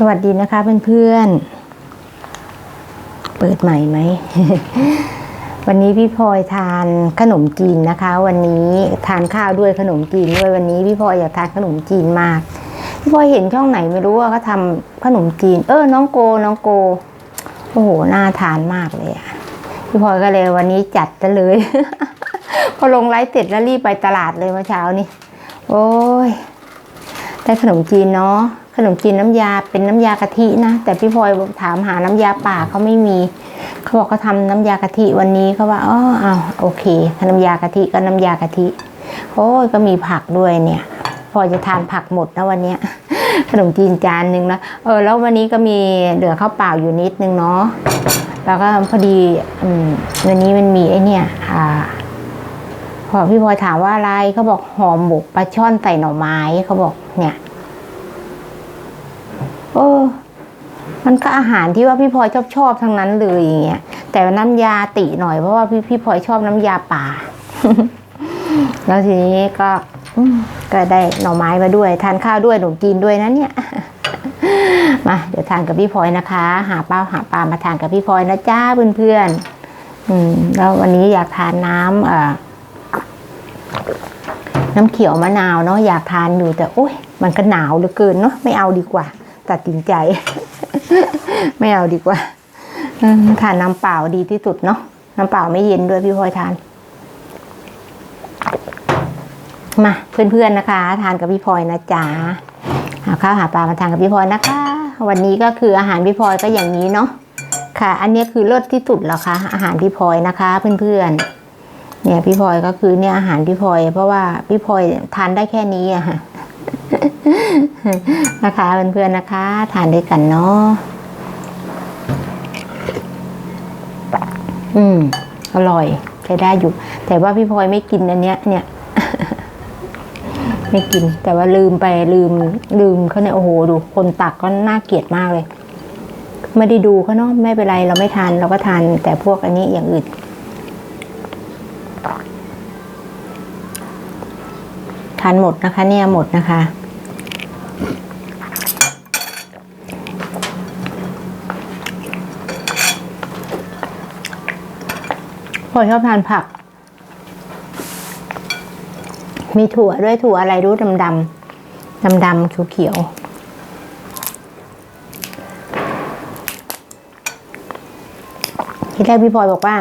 สวัสดีนะคะเพื่อนๆ เปิดใหม่ไหม วันนี้พี่พลอยทานขนมจีนนะคะ วันนี้ทานข้าวด้วยขนมจีนด้วยวันนี้พี่พลอยอยากทานขนมจีนมาก พี่พลอยเห็นช่องไหนไม่รู้ว่าเขาทำขนมจีน เออ น้องโก น้องโก โอ้โห น่าทานมากเลยอะพี่พลอยก็เลยวันนี้จัดซะเลย พอลงไลฟ์เสร็จแล้วรีบไปตลาดเลยเมื่อเช้านี้ โอ้ย ได้ขนมจีนเนาะ ขนมจีนน้ำยาเป็นน้ำยากะทินะ แต่พี่พลอยถามหาน้ำยาป่าเขาไม่มี เขาบอกเขาทำน้ำยากะทิวันนี้เขาว่าอ๋อเอาโอเคน้ำยากะทิก็น้ำยากะทิโอ้ยก็มีผักด้วยเนี่ยพลอยจะทานผักหมดนะวันเนี้ยขนมจีนจานหนึ่งนะเออแล้ววันนี้ก็มีเหลือข้าวเปล่าอยู่นิดนึงเนาะแล้วก็พอดีอวันนี้มันมีไอเนี่ยอ่าพอพี่พลอยถามว่าอะไรเขาบอกหอมหมกปลาช่อนใส่หน่อไม้เขาบอกเนี่ย ออมันก็อาหารที่ว่าพี่พลอยชอบชอบทั้งนั้นเลยอย่างเงี้ยแต่น้ำยาติหน่อยเพราะว่าพี่พี่พลอยชอบน้ำยาป่า แล้วทีนี้ก็ก็ได้หน่อไม้มาด้วย ทานข้าวด้วยหนูกินด้วยนะเนี่ยมาเดี๋ยวทานกับพี่พลอยนะคะ หาเป้าหาปลามาทานกับพี่พลอยนะจ้าเพื่อนๆอืมแล้ววันนี้อยากทานน้ำเอ่อน้ำเขียวมะนาวเนาะอยากทานอยู่แต่โอ้ยมันก็หนาวเหลือเกินเนาะไม่เอาดีกว่า ตัดสินใจ ไม่เอาดีกว่าทานน้ำเปล่าดีที่สุดเนาะน้ำเปล่าไม่เย็นด้วยพี่พลอยทาน มาเพื่อนๆนะคะ ทานกับพี่พลอยนะจ๊ะหาข้าวหาปลามาทานกับพี่พลอยนะคะ วันนี้ก็คืออาหารพี่พลอยก็อย่างนี้เนาะค่ะ อันนี้คือเลิศที่สุดแล้วค่ะ อาหารพี่พลอยนะคะเพื่อนๆเนี่ยพี่พลอยก็คือเนี่ยอาหารพี่พลอยเพราะว่าพี่พลอยทานได้แค่นี้อะค่ะ นะคะเพื่อนๆนะคะ ทานด้วยกันเนาะอืม อร่อยใช้ได้อยู่ แต่ว่าพี่พลอยไม่กินอันเนี้ย เนี่ย ไม่กิน แต่ว่าลืมไปลืม ลืมเขาเนี่ยโอ้โหดู คนตักก็น่าเกลียดมากเลย ไม่ได้ดูเขาเนาะไม่เป็นไรเราไม่ทานเราก็ทาน แต่พวกอันนี้อย่างอื่นทานหมดนะคะ เนี่ยหมดนะคะ พอชอบทานผัก มีถั่วด้วยถั่วอะไรรู้ดำดำดำดำๆเขียวที่แรกพี่พลอยบอกว่า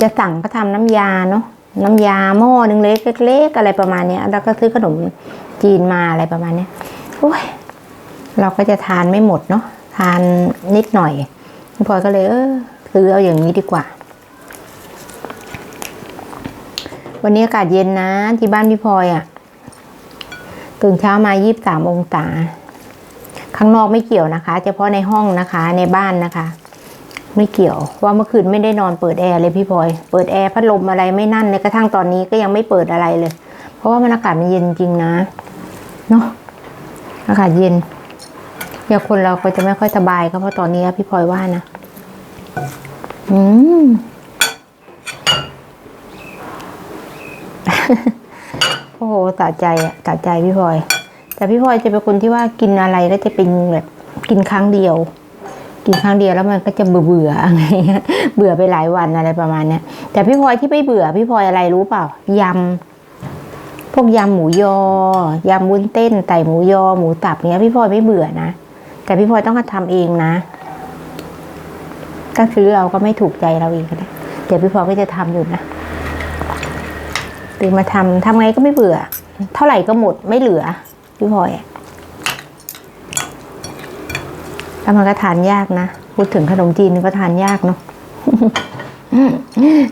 จะสั่งก็ทำน้ำยาเนาะน้ำยาหม้อหนึ่งเล็กเล็กๆอะไรประมาณเนี้ย แล้วก็ซื้อขนมจีนมาอะไรประมาณเนี้ยโอ้ยเราก็จะทานไม่หมดเนาะทานนิดหน่อยพี่พลอยก็เลยเออซื้อเอาอย่างนี้ดีกว่า วันนี้อากาศเย็นนะ ที่บ้านพี่พลอยอะ่ะตื่นเช้ามายี่บสามองศา ข้างนอกไม่เกี่ยวนะคะ เฉพาะในห้องนะคะ ในบ้านนะคะ ไม่เกี่ยว ว่าเมื่อคืนไม่ได้นอนเปิดแอร์เลยพี่พลอย เปิดแอร์พัดลมอะไรไม่นั่นเลยกระทั่งตอนนี้ก็ยังไม่เปิดอะไรเลย เพราะว่ามันอากาศมันเย็นจริงนะเนาะอากาศเย็นอย่าคนเราก็จะไม่ค่อยสบายก็เพราะตอนนี้พี่พลอยว่านะ อืม โอ้โหสะใจอะสะใจพี่พลอย แต่พี่พลอยจะเป็นคนที่ว่ากินอะไรก็จะเป็นแบบกินครั้งเดียว กินครั้งเดียวแล้วมันก็จะเบื่อเบื่อๆอะไรเงี้ยเบื่อไปหลายวันอะไรประมาณเนี้ยแต่พี่พลอยที่ไม่เบื่อพี่พลอยอะไรรู้เปล่ายำพวกยำหมูยอยำวุ้นเต้นไต่หมูยอหมูตับเนี้ยพี่พลอยไม่เบื่อนะแต่พี่พลอยต้องทำเองนะถ้าซื้อเราก็ไม่ถูกใจเราเองนะเดี๋ยวพี่พลอยก็จะทำอยู่นะ ตื่นมาทำทำไงก็ไม่เบื่อ เท่าไหร่ก็หมดไม่เหลือพี่พลอยแล้วมันก็ทานยากนะ พูดถึงขนมจีนก็ทานยากเนาะ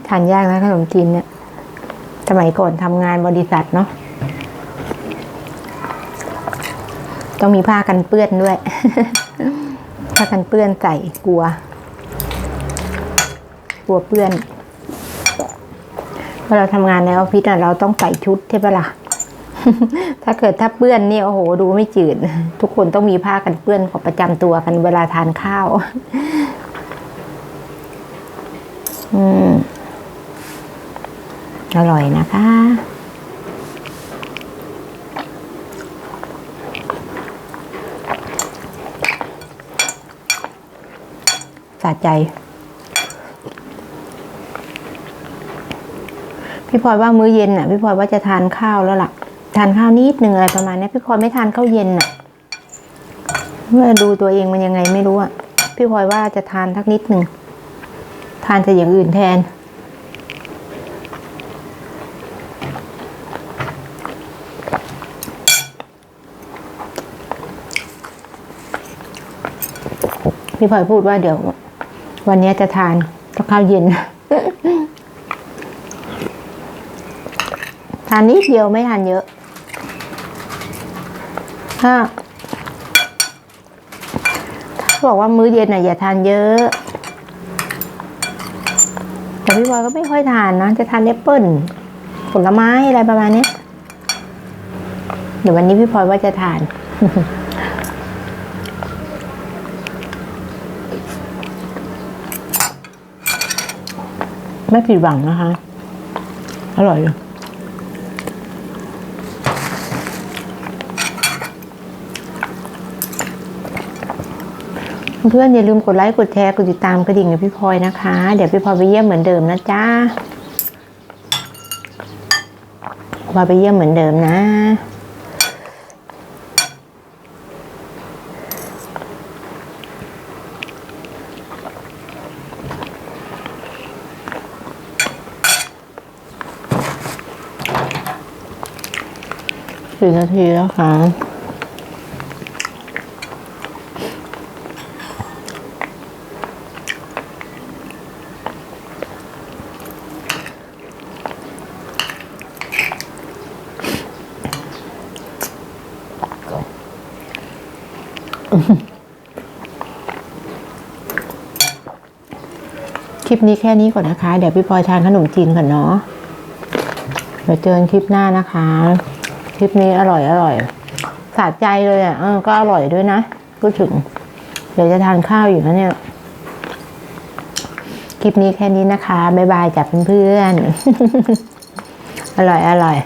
ทานยากนะขนมจีนเนี่ยสมัยก่อนทำงานบริษัทเนาะต้องมีผ้ากันเปื้อนด้วย ผ้ากันเปื้อนใส่กลัว กลัวเปื้อน เวลาทำงานในออฟฟิศอะเราต้องใส่ชุดใช่ปะล่ะ ถ้าเกิดถ้าเปื้อนเนี่ยโอ้โห ดูไม่จืด ทุกคนต้องมีผ้ากันเปื้อนของประจำตัวกันเวลาทานข้าว อืมอร่อยนะคะสะใจ พี่พลอยว่ามื้อเย็นน่ะพี่พลอยว่าจะทานข้าวแล้วล่ะ ทานข้าวนิดหนึ่งอะไรประมาณนี้พี่พลอยไม่ทานข้าวเย็นน่ะเมื่อดูตัวเองมันยังไงไม่รู้อะพี่พลอยว่าจะทานทักนิดหนึ่งทานแต่อย่างอื่นแทน พี่พลอยพูดว่าเดี๋ยว วันนี้จะทานข้าวเย็น ทานนิดเดียวไม่ทานเยอะถ้าถ้าบอกว่ามื้อเย็นน่ะอย่าทานเยอะ แต่พี่บอยก็ไม่ค่อยทานนะ จะทานแอปเปิ้ลผลไม้อะไรประมาณนี้ เดี๋ยววันนี้พี่พลอยว่าจะทาน ไม่ผิดหวังนะคะ อร่อยเลย เพื่อนอย่าลืมกดไลค์กดแชร์กดติดตามกระดิ่งกับพี่พลอยนะคะ เดี๋ยวพี่พลอยไปเยี่ยมเหมือนเดิมนะจ๊ะพลอยไปเยี่ยมเหมือนเดิมนะสี่นาทีแล้วค่ะ คลิปนี้แค่นี้ก่อนนะคะ เดี๋ยวพี่พลอยทานขนมจีนก่อนเนาะเดี๋ยวเจอกันคลิปหน้านะคะ คลิปนี้อร่อยอร่อยสะใจเลยอะก็อร่อยด้วยนะพูดถึง เดี๋ยวจะทานข้าวอยู่นะเนี่ย คลิปนี้แค่นี้นะคะ บ๊ายบายจากเพื่อนๆ อร่อยอร่อย